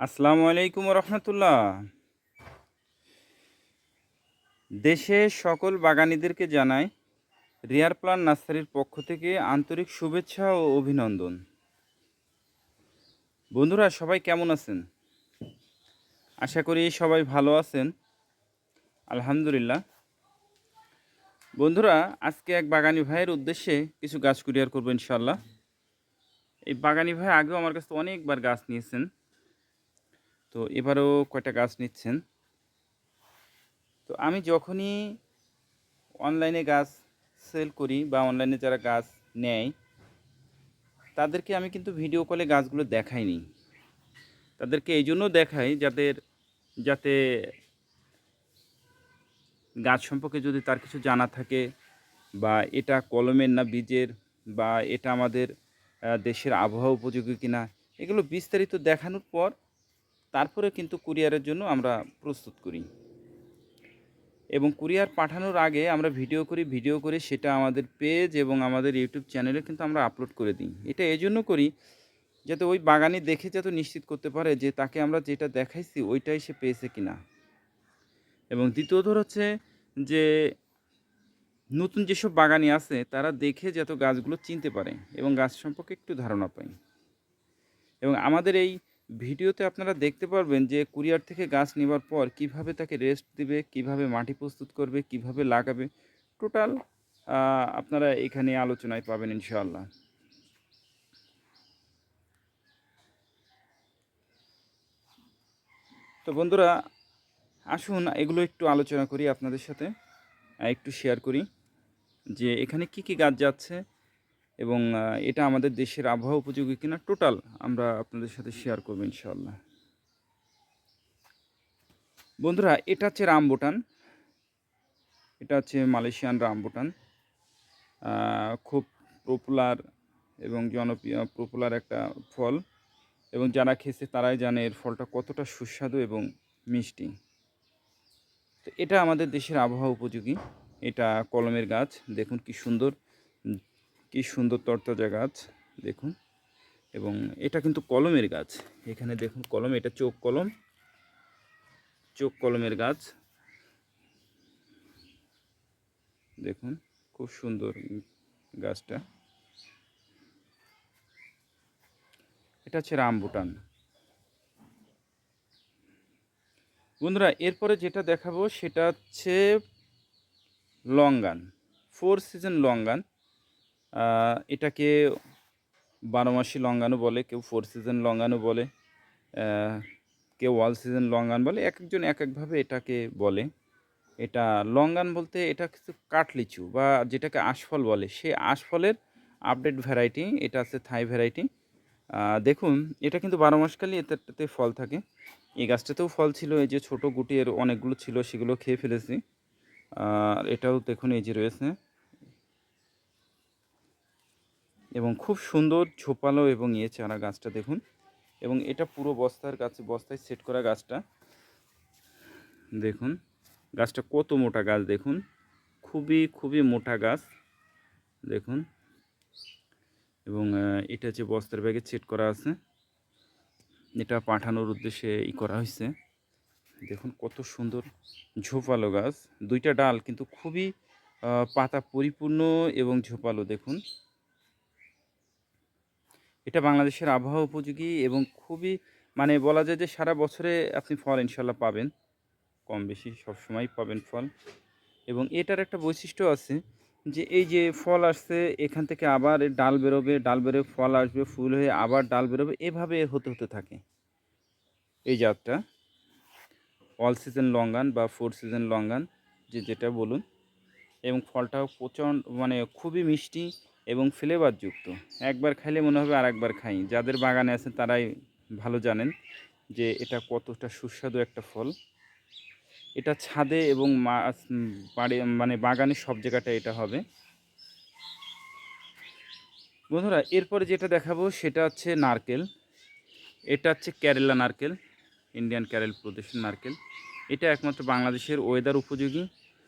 আসসালামু আলাইকুম রহমতুল্লাহ। দেশে সকল বাগানীদেরকে জানাই, রিয়ার প্লান নার্সারির পক্ষ থেকে আন্তরিক শুভেচ্ছা ও অভিনন্দন। বন্ধুরা, সবাই কেমন আছেন? আশা করি সবাই ভালো আছেন। আলহামদুলিল্লাহ। বন্ধুরা, আজকে এক বাগানি ভাইয়ের উদ্দেশ্যে কিছু গাছ কুরিয়ার করব ইনশাল্লাহ এই বাগানি ভাই আগেও আমার কাছে অনেকবার গাছ নিয়েছেন। তো এবারেও কয়টা গাছ নিচ্ছেন? তো আমি যখনই অনলাইনে গাছ সেল করি বা অনলাইনে যারা গাছ নেয়, তাদেরকে আমি কিন্তু ভিডিও কলে গাছগুলো দেখাইনি তাদেরকে এই জন্য দেখাই যাদের, যাতে গাছ সম্পর্কে যদি তার কিছু জানা থাকে বা এটা কলমের না বীজের বা এটা আমাদের দেশের আবহাওয়া উপযোগী কিনা, এগুলো বিস্তারিত দেখানোর পর তারপরে কিন্তু কুরিয়ারের জন্য আমরা প্রস্তুত করি। এবং কুরিয়ার পাঠানোর আগে আমরা ভিডিও করি, ভিডিও করে সেটা আমাদের পেজ এবং আমাদের ইউটিউব চ্যানেলে কিন্তু আমরা আপলোড করে দিই। এটা এই জন্য করি যাতে ওই বাগানে দেখে যাতে নিশ্চিত করতে পারে যে তাকে আমরা যেটা দেখাইছি ওইটাই সে পেয়েছে কি না এবং দ্বিতীয়ত হচ্ছে যে নতুন যেসব বাগানি আছে তারা দেখে যাতে গাছগুলো চিনতে পারে এবং গাছ সম্পর্কে একটু ধারণা পায়। এবং আমাদের এই ভিডিওতে আপনারা দেখতে পারবেন যে কুরিয়ার থেকে গাছ নেবার পর কীভাবে তাকে রেস্ট দিবে, কীভাবে মাটি প্রস্তুত করবে, কীভাবে লাগাবে। টোটাল আপনারা এখানে আলোচনায় পাবেন ইনশাআল্লাহ। তো বন্ধুরা, আসুন এগুলো একটু আলোচনা করি আপনাদের সাথে একটু শেয়ার করি যে এখানে কি কি গাছ যাচ্ছে এবং এটা আমাদের দেশের আবহাওয়া উপযোগী কিনা টোটাল আমরা আপনাদের সাথে শেয়ার করব ইনশাল্লাহ বন্ধুরা, এটা হচ্ছে রামবুটান এটা হচ্ছে মালয়েশিয়ান রামবুটান খুব পপুলার এবং জনপ্রিয় পপুলার একটা ফল। এবং যারা খেয়েছে তারাই জানে এর ফলটা কতটা সুস্বাদু এবং মিষ্টি। তো এটা আমাদের দেশের আবহাওয়া উপযোগী। এটা কলমের গাছ, দেখুন কি সুন্দর। কি সুন্দর তরতাজা গাছ, দেখুন। এবং এটা কিন্তু কলমের গাছ। এখানে দেখুন কলম, এটা চোখ কলম। চোখ কলমের গাছ। দেখুন, খুব সুন্দর গাছটা। এটা হচ্ছে রামবুটান বন্ধুরা, এরপরে যেটা দেখাবো সেটা হচ্ছে লঙ্গান, ফোর সিজন লঙ্গান। এটাকে বারো মাসি লঙ্গানো বলে, কেউ ফোর সিজন লঙ্গানও বলে কেউ ওয়াল সিজন লঙ্গান বলে এক একজন এক একভাবে এটাকে বলে। এটা লঙ্গান বলতে এটা কিছু কাঠলিচু বা যেটাকে আশফল বলে। সেই আশফলের আপডেট ভ্যারাইটি এটা আছে থাই ভ্যারাইটি দেখুন, এটা কিন্তু বারো মাসকালই এটাতে ফল থাকে। এই গাছটাতেও ফল ছিল, এই যে ছোটো গুটি এর অনেকগুলো ছিল, সেগুলো খেয়ে ফেলেছি। এটাও দেখুন, এই যে রয়েছে। এবং খুব সুন্দর ঝোপালো এবং ইয়ে চারা গাছটা দেখুন। এবং এটা পুরো বস্তার গাছে বস্তায় সেট করা গাছটা। দেখুন, গাছটা কত মোটা গাছ দেখুন। খুবই খুবই মোটা গাছ। দেখুন। এবং এটা যে বস্তার ব্যাগে সেট করা আছে, এটা পাঠানোর উদ্দেশ্যে ই করা হয়েছে দেখুন, কত সুন্দর ঝোপালো গাছ। দুইটা ডাল কিন্তু খুবই পাতা পরিপূর্ণ এবং ঝোপালো, দেখুন। এটা বাংলাদেশের আবহাওয়া উপযোগী এবং খুবই মানে বলা যায় যে সারা বছরে আপনি ফল ইনশাল্লাহ পাবেন। কম বেশি সবসময় পাবেন ফল। এবং এটার একটা বৈশিষ্ট্য আছে যে এই যে ফল আসছে, এখান থেকে আবার ডাল বেরোবে ডাল বেরোবে ফল আসবে, ফুল হয়ে আবার ডাল বেরোবে, এভাবে হতে হতে থাকে। এই জাতটা অল সিজন লঙ্গান বা ফোর সিজন লঙ্গান যে যেটা বলুন, এবং ফলটাও প্রচণ্ড মানে খুবই মিষ্টি এবং ফ্লেভারযুক্ত একবার খাইলে মনে হবে আর একবার খাই। যাদের বাগানে আছে তারাই ভালো জানেন যে এটা কতটা সুস্বাদু একটা ফল। এটা ছাদে এবং বাড়ি মানে বাগানে সব জায়গাটা এটা হবে। বন্ধুরা, এরপরে যেটা দেখাবো সেটা হচ্ছে নারকেল। এটা হচ্ছে কেরালা নারকেল, ইন্ডিয়ান কেরল প্রদেশের নারকেল। এটা একমাত্র বাংলাদেশের ওয়েদার উপযোগী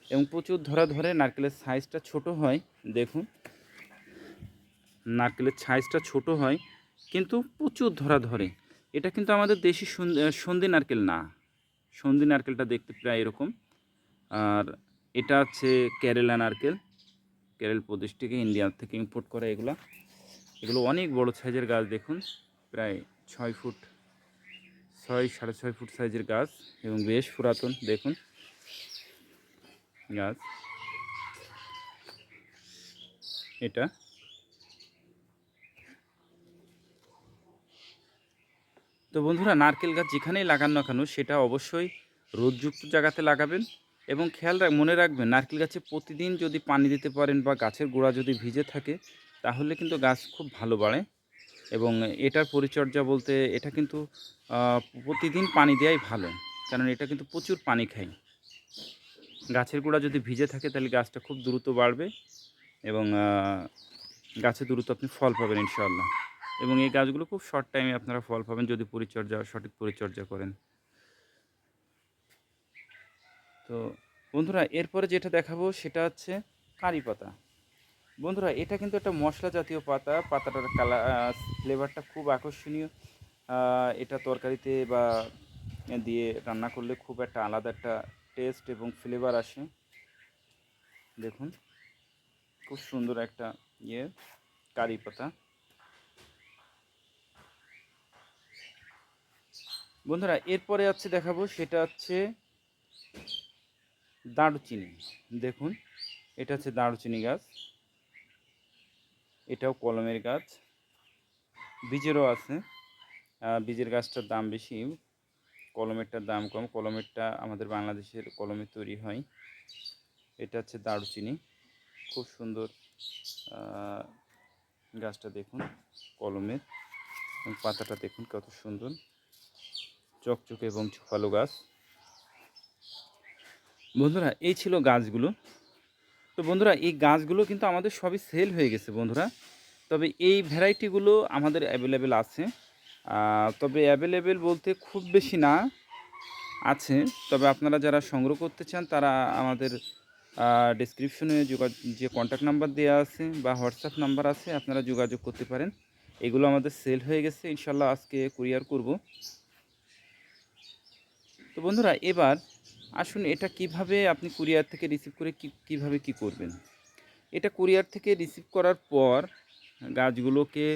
এবং প্রচুর ধরা ধরে নারকেলের সাইজটা ছোট হয়। দেখুন। নারকেলের সাইজটা ছোট হয়, কিন্তু প্রচুর ধরা ধরে। এটা কিন্তু আমাদের দেশি সন্ধি নারকেল না। সন্ধি নারকেলটা দেখতে প্রায় এরকম। আর এটা হচ্ছে কেরালা নারকেল। কেরল প্রদেশ থেকে, ইন্ডিয়া থেকে ইম্পোর্ট করা এগুলো। এগুলো অনেক বড় সাইজের গাছ দেখুন, প্রায় ছয় ফুট, ছয়, সাড়ে ছয় ফুট সাইজের গাছ এবং বেশ পুরাতন দেখুন গাছ। এটা তো বন্ধুরা, নারকেল গাছ যেখানেই লাগান না কেন, সেটা অবশ্যই রোদযুক্ত জায়গাতে লাগাবেন এবং খেয়াল মনে রাখবেন, নারকেল গাছে প্রতিদিন যদি পানি দিতে পারেন বা গাছের গোড়া যদি ভিজে থাকে, তাহলে কিন্তু গাছ খুব ভালো বাড়ে এবং এটার পরিচর্যা বলতে এটা কিন্তু প্রতিদিন পানি দেওয়াই ভালো, কারণ এটা কিন্তু প্রচুর পানি খায়। গাছের গোড়া যদি ভিজে থাকে, তাহলে গাছটা খুব দ্রুত বাড়বে এবং গাছে দ্রুত আপনি ফল পাবেন ইনশাআল্লাহ। এবং এই গাছগুলো খুব শর্ট টাইমে আপনারা ফল পাবেন যদি পরিচর্যা, সঠিক পরিচর্যা করেন। তো বন্ধুরা, এরপরে যেটা দেখাবো সেটা হচ্ছে কারি পাতা। বন্ধুরা, এটা কিন্তু একটা মশলা জাতীয় পাতা। পাতাটার কালার ফ্লেভারটা খুব আকর্ষণীয়। এটা তরকারিতে বা দিয়ে রান্না করলে খুব একটা আলাদা একটা টেস্ট এবং ফ্লেভার আসে। দেখুন, খুব সুন্দর একটা ইয়ে কারি পাতা। বন্ধুরা, এরপরে আছে দেখাবো, সেটা হচ্ছে দারুচিনি। দেখুন, এটা হচ্ছে দারুচিনি গাছ। এটাও কলমের গাছ। বীজেরও আছে। বীজের গাছটার দাম বেশি। কলমেরটার দাম কম। কলমেরটা আমাদের বাংলাদেশের কলমে তৈরি হয়। এটা হচ্ছে দারুচিনি। খুব সুন্দর গাছটা দেখুন, কলমের। এবং পাতাটা দেখুন, কত সুন্দর। চকচকে এবং ঝোপালো গাছ। বন্ধুরা, এই ছিল গাছগুলো। তো বন্ধুরা, এই গাছগুলো কিন্তু আমাদের সবই সেল হয়ে গেছে বন্ধুরা। তবে এই ভ্যারাইটিগুলো আমাদের অ্যাভেলেবেল আছে। তবে অ্যাভেলেবেল বলতে খুব বেশি না, আছে। তবে আপনারা যারা সংগ্রহ করতে চান, তারা আমাদের ডিসক্রিপশনে যোগা, যে কন্ট্যাক্ট নাম্বার দেওয়া আছে বা হোয়াটসঅ্যাপ নাম্বার আছে, আপনারা যোগাযোগ করতে পারেন। এগুলো আমাদের সেল হয়ে গেছে। ইনশাল্লাহ আজকে কুরিয়ার করব। তো বন্ধুরা, এবার আসুন এটা কীভাবে আপনি কুরিয়ার থেকে রিসিভ করে কি, কীভাবে কি করবেন? এটা কুরিয়ার থেকে রিসিভ করার পর গাছগুলোকে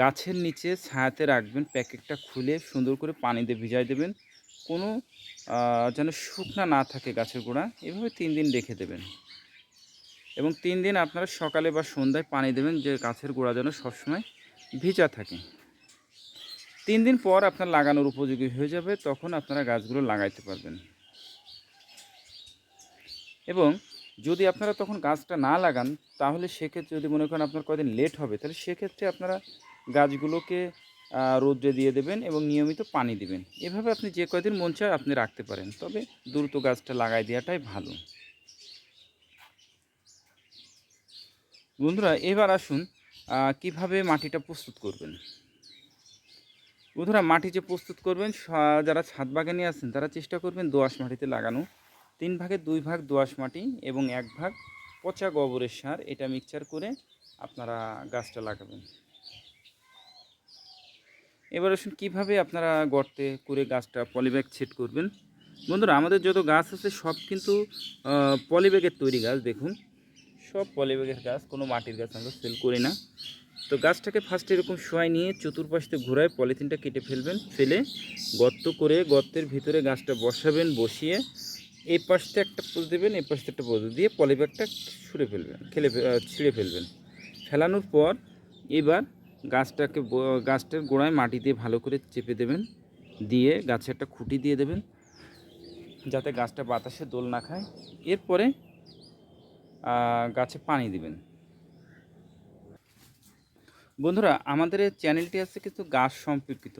গাছের নিচে ছায়াতে রাখবেন, প্যাকেটটা খুলে সুন্দর করে পানি দিয়ে ভিজাই দেবেন। কোনো যেন শুকনা না থাকে গাছের গোড়া, এভাবে তিন দিন রেখে দেবেন। এবং তিন দিন আপনারা সকালে বা সন্ধ্যায় পানি দেবেন যে গাছের গোড়া যেন সবসময় ভিজা থাকে। তিন দিন পর আপনার লাগানোর উপযোগী হয়ে যাবে, তখন আপনারা গাছগুলো লাগাইতে পারবেন। এবং যদি আপনারা তখন গাছটা না লাগান, তাহলে সেক্ষেত্রে যদি মনে করেন আপনার কদিন লেট হবে, তাহলে সেক্ষেত্রে আপনারা গাছগুলোকে রোদ্রে দিয়ে দেবেন এবং নিয়মিত পানি দিবেন। এভাবে আপনি যে কয়দিন মন চায় আপনি রাখতে পারেন, তবে দ্রুত গাছটা লাগাই দেওয়াটাই ভালো। বন্ধুরা, এবার আসুন কীভাবে মাটিটা প্রস্তুত করবেন। বন্ধুরা মাটি যে প্রস্তুত করবেন যারা ছাদ বাগানে আছেন, তারা চেষ্টা করবেন দোআঁশ মাটিতে লাগানো। তিন ভাগের দুই ভাগ দোআঁশ মাটি এবং এক ভাগ পচা গোবরের সার। এটা মিক্সচার করে আপনারা গাছটা লাগাবেন। এবার আসুন, কীভাবে আপনারা গর্তে করে গাছটা পলিব্যাগ সেট করবেন? বন্ধুরা, আমাদের যত গাছ আছে, সব কিন্তু পলিব্যাগের তৈরি গাছ। দেখুন, সব পলিব্যাগের গাছ, কোনো মাটির গাছ আমরা সেল করি না। তো গাছটাকে ফার্স্টে এরকম শোয়াই নিয়ে চতুর্পাশে ঘোরায় পলিথিনটা কেটে ফেলবেন, ফেলে গর্ত করে গর্তের ভিতরে গাছটা বসাবেন, বসিয়ে এই পাশটা একটা পোজ দেবেন, এই পাশটা একটা পোজ দিয়ে পলিব্যাগটা ছুঁড়ে ফেলবেন, খেলে ছিঁড়ে ফেলবেন। ফেলানোর পর এবার গাছটাকে গাছটার গোড়ায় মাটি দিয়ে ভালো করে চেপে দেবেন, দিয়ে গাছে একটা খুঁটি দিয়ে দেবেন, যাতে গাছটা বাতাসে দোল না খায়। এরপরে গাছে পানি দিবেন। বন্ধুরা, আমাদের এই চ্যানেলটি আছে কিন্তু গাছ সম্পর্কিত।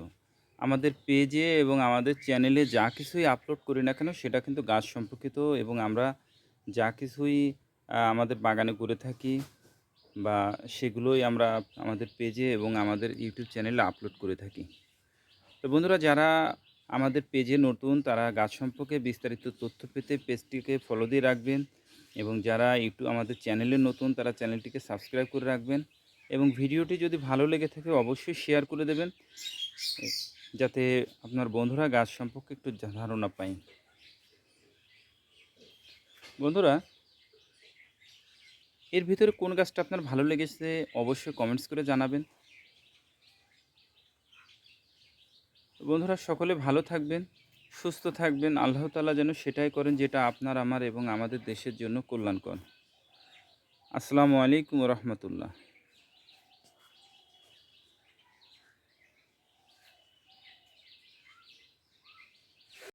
আমাদের পেজে এবং আমাদের চ্যানেলে যা কিছুই আপলোড করি না কেন, সেটা কিন্তু গাছ সম্পর্কিত এবং আমরা যা কিছুই আমাদের বাগানে করে থাকি বা সেগুলোই আমরা আমাদের পেজে এবং আমাদের ইউটিউব চ্যানেলে আপলোড করে থাকি। তো বন্ধুরা, যারা আমাদের পেজে নতুন, তারা গাছ সম্পর্কে বিস্তারিত তথ্য পেতে পেজটিকে ফলো দিয়ে রাখবেন এবং যারা ইউটিউব, আমাদের চ্যানেলে নতুন, তারা চ্যানেলটিকে সাবস্ক্রাইব করে রাখবেন। এবং ভিডিওটি যদি ভালো লেগে থাকে অবশ্যই শেয়ার করে দেবেন, যাতে আপনার বন্ধুরা গাছ সম্পর্কে একটু ধারণা পায়। বন্ধুরা, এর ভিতরে কোন গাছটা আপনার ভালো লেগেছে অবশ্যই কমেন্টস করে জানাবেন। বন্ধুরা, সকলে ভালো থাকবেন, সুস্থ থাকবেন, আল্লাহ তাআলা যেন সেটাই করেন যেটা আপনার, আমার এবং আমাদের দেশের জন্য কল্যাণকর। আসসালামু আলাইকুম রহমতুল্লাহ।